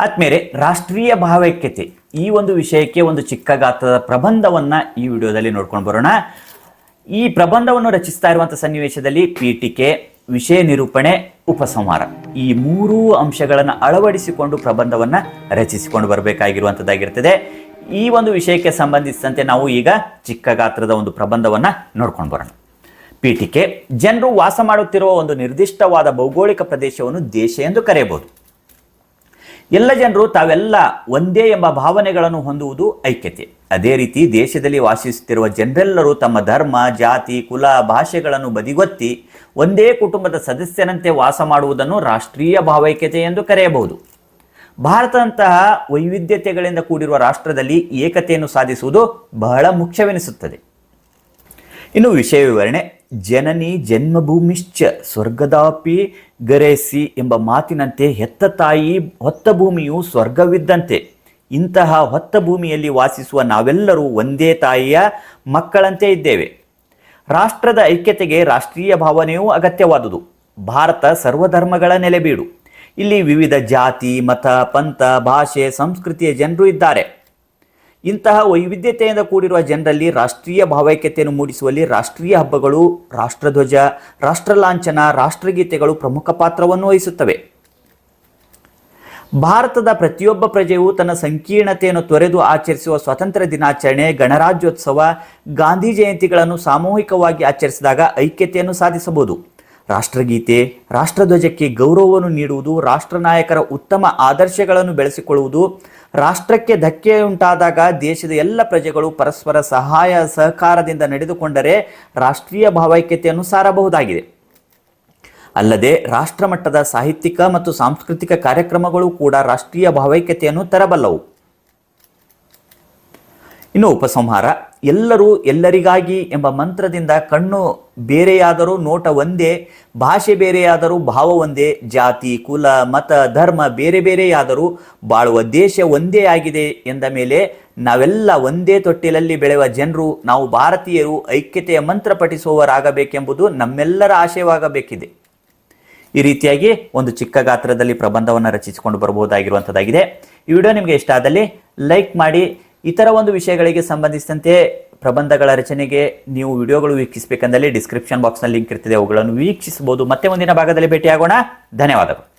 ಆದ್ಮೇಲೆ ರಾಷ್ಟ್ರೀಯ ಭಾವೈಕ್ಯತೆ ಈ ಒಂದು ವಿಷಯಕ್ಕೆ ಒಂದು ಚಿಕ್ಕ ಗಾತ್ರದ ಪ್ರಬಂಧವನ್ನ ಈ ವಿಡಿಯೋದಲ್ಲಿ ನೋಡ್ಕೊಂಡು ಬರೋಣ. ಈ ಪ್ರಬಂಧವನ್ನು ರಚಿಸ್ತಾ ಇರುವಂಥ ಸನ್ನಿವೇಶದಲ್ಲಿ ಪೀಠಿಕೆ, ವಿಷಯ ನಿರೂಪಣೆ, ಉಪಸಂಹಾರ ಈ ಮೂರೂ ಅಂಶಗಳನ್ನು ಅಳವಡಿಸಿಕೊಂಡು ಪ್ರಬಂಧವನ್ನ ರಚಿಸಿಕೊಂಡು ಬರಬೇಕಾಗಿರುವಂಥದ್ದಾಗಿರ್ತದೆ ಈ ಒಂದು ವಿಷಯಕ್ಕೆ ಸಂಬಂಧಿಸಿದಂತೆ ನಾವು ಈಗ ಚಿಕ್ಕ ಗಾತ್ರದ ಒಂದು ಪ್ರಬಂಧವನ್ನ ನೋಡ್ಕೊಂಡು ಬರೋಣ. ಪೀಠಿಕೆ, ಜನರು ವಾಸ ಮಾಡುತ್ತಿರುವ ಒಂದು ನಿರ್ದಿಷ್ಟವಾದ ಭೌಗೋಳಿಕ ಪ್ರದೇಶವನ್ನು ದೇಶ ಎಂದು ಕರೆಯಬಹುದು. ಎಲ್ಲ ಜನರು ತಾವೆಲ್ಲ ಒಂದೇ ಎಂಬ ಭಾವನೆಗಳನ್ನು ಹೊಂದುವುದು ಐಕ್ಯತೆ. ಅದೇ ರೀತಿ ದೇಶದಲ್ಲಿ ವಾಸಿಸುತ್ತಿರುವ ಜನರೆಲ್ಲರೂ ತಮ್ಮ ಧರ್ಮ, ಜಾತಿ, ಕುಲ, ಭಾಷೆಗಳನ್ನು ಬದಿಗೊತ್ತಿ ಒಂದೇ ಕುಟುಂಬದ ಸದಸ್ಯನಂತೆ ವಾಸ ಮಾಡುವುದನ್ನು ರಾಷ್ಟ್ರೀಯ ಭಾವೈಕ್ಯತೆ ಎಂದು ಕರೆಯಬಹುದು. ಭಾರತದಂತಹ ವೈವಿಧ್ಯತೆಗಳಿಂದ ಕೂಡಿರುವ ರಾಷ್ಟ್ರದಲ್ಲಿ ಏಕತೆಯನ್ನು ಸಾಧಿಸುವುದು ಬಹಳ ಮುಖ್ಯವೆನಿಸುತ್ತದೆ. ಇನ್ನು ವಿಷಯ ವಿವರಣೆ. ಜನನಿ ಜನ್ಮಭೂಮಿಶ್ಚ ಸ್ವರ್ಗದಾಪಿ ಗರೇಸಿ ಎಂಬ ಮಾತಿನಂತೆ ಹೆತ್ತ ತಾಯಿ ಹೊತ್ತ ಭೂಮಿಯು ಸ್ವರ್ಗವಿದ್ದಂತೆ. ಇಂತಹ ಹೊತ್ತ ಭೂಮಿಯಲ್ಲಿ ವಾಸಿಸುವ ನಾವೆಲ್ಲರೂ ಒಂದೇ ತಾಯಿಯ ಮಕ್ಕಳಂತೆ ಇದ್ದೇವೆ. ರಾಷ್ಟ್ರದ ಐಕ್ಯತೆಗೆ ರಾಷ್ಟ್ರೀಯ ಭಾವನೆಯೂ ಅಗತ್ಯವಾದುದು. ಭಾರತ ಸರ್ವಧರ್ಮಗಳ ನೆಲೆಬೀಡು. ಇಲ್ಲಿ ವಿವಿಧ ಜಾತಿ, ಮತ, ಪಂಥ, ಭಾಷೆ, ಸಂಸ್ಕೃತಿಯ ಜನರು ಇದ್ದಾರೆ. ಇಂತಹ ವೈವಿಧ್ಯತೆಯಿಂದ ಕೂಡಿರುವ ಜನರಲ್ಲಿ ರಾಷ್ಟ್ರೀಯ ಭಾವೈಕ್ಯತೆಯನ್ನು ಮೂಡಿಸುವಲ್ಲಿ ರಾಷ್ಟ್ರೀಯ ಹಬ್ಬಗಳು, ರಾಷ್ಟ್ರಧ್ವಜ ರಾಷ್ಟ್ರ ಲಾಂಛನ ರಾಷ್ಟ್ರಗೀತೆಗಳು ಪ್ರಮುಖ ಪಾತ್ರವನ್ನು ವಹಿಸುತ್ತವೆ. ಭಾರತದ ಪ್ರತಿಯೊಬ್ಬ ಪ್ರಜೆಯು ತನ್ನ ಸಂಕೀರ್ಣತೆಯನ್ನು ತೊರೆದು ಆಚರಿಸುವ ಸ್ವಾತಂತ್ರ್ಯ ದಿನಾಚರಣೆ, ಗಣರಾಜ್ಯೋತ್ಸವ, ಗಾಂಧಿ ಜಯಂತಿಗಳನ್ನು ಸಾಮೂಹಿಕವಾಗಿ ಆಚರಿಸಿದಾಗ ಐಕ್ಯತೆಯನ್ನು ಸಾಧಿಸಬಹುದು. ರಾಷ್ಟ್ರಗೀತೆ, ರಾಷ್ಟ್ರಧ್ವಜಕ್ಕೆ ಗೌರವವನ್ನು ನೀಡುವುದು ರಾಷ್ಟ್ರ ನಾಯಕರ ಉತ್ತಮ ಆದರ್ಶಗಳನ್ನು ಬೆಳೆಸಿಕೊಳ್ಳುವುದು, ರಾಷ್ಟ್ರಕ್ಕೆ ಧಕ್ಕೆಯುಂಟಾದಾಗ ದೇಶದ ಎಲ್ಲ ಪ್ರಜೆಗಳು ಪರಸ್ಪರ ಸಹಾಯ, ಸಹಕಾರದಿಂದ ನಡೆದುಕೊಂಡರೆ ರಾಷ್ಟ್ರೀಯ ಭಾವೈಕ್ಯತೆಯನ್ನು ಸಾರಬಹುದಾಗಿದೆ. ಅಲ್ಲದೆ ರಾಷ್ಟ್ರಮಟ್ಟದ ಸಾಹಿತ್ಯಿಕ ಮತ್ತು ಸಾಂಸ್ಕೃತಿಕ ಕಾರ್ಯಕ್ರಮಗಳು ಕೂಡ ರಾಷ್ಟ್ರೀಯ ಭಾವೈಕ್ಯತೆಯನ್ನು ತರಬಲ್ಲವು. ಇನ್ನು ಉಪಸಂಹಾರ. ಎಲ್ಲರೂ ಎಲ್ಲರಿಗಾಗಿ ಎಂಬ ಮಂತ್ರದಿಂದ ಕಣ್ಣು ಬೇರೆಯಾದರೂ ನೋಟ ಒಂದೇ, ಭಾಷೆ ಬೇರೆಯಾದರೂ ಭಾವ ಒಂದೇ, ಜಾತಿ, ಕುಲ, ಮತ, ಧರ್ಮ ಬೇರೆ ಬೇರೆಯಾದರೂ ಬಾಳುವ ದೇಶ ಒಂದೇ ಆಗಿದೆ ಎಂದ ಮೇಲೆ ನಾವೆಲ್ಲ ಒಂದೇ ತೊಟ್ಟಿಲಲ್ಲಿ ಬೆಳೆಯುವ ಜನರು, ನಾವು ಭಾರತೀಯರು, ಐಕ್ಯತೆಯ ಮಂತ್ರ ಪಠಿಸುವವರಾಗಬೇಕೆಂಬುದು ನಮ್ಮೆಲ್ಲರ ಆಶಯವಾಗಬೇಕಿದೆ. ಈ ರೀತಿಯಾಗಿ ಒಂದು ಚಿಕ್ಕ ಗಾತ್ರದಲ್ಲಿ ಪ್ರಬಂಧವನ್ನು ರಚಿಸಿಕೊಂಡು ಬರಬಹುದಾಗಿರುವಂಥದ್ದಾಗಿದೆ ಈ ವಿಡಿಯೋ ನಿಮಗೆ ಇಷ್ಟ ಆದಲ್ಲಿ ಲೈಕ್ ಮಾಡಿ ಇತರ ಒಂದು ವಿಷಯಗಳಿಗೆ ಸಂಬಂಧಿಸಿದಂತೆ ಪ್ರಬಂಧಗಳ ರಚನೆಗೆ ನೀವು ವಿಡಿಯೋಗಳು ವೀಕ್ಷಿಸಬೇಕಂದಲ್ಲಿ ಡಿಸ್ಕ್ರಿಪ್ಷನ್ ಬಾಕ್ಸ್ನಲ್ಲಿ ಲಿಂಕ್ ಇರ್ತದೆ. ಅವುಗಳನ್ನು ವೀಕ್ಷಿಸಬಹುದು. ಮತ್ತೆ ಮುಂದಿನ ಭಾಗದಲ್ಲಿ ಭೇಟಿಯಾಗೋಣ. ಧನ್ಯವಾದಗಳು.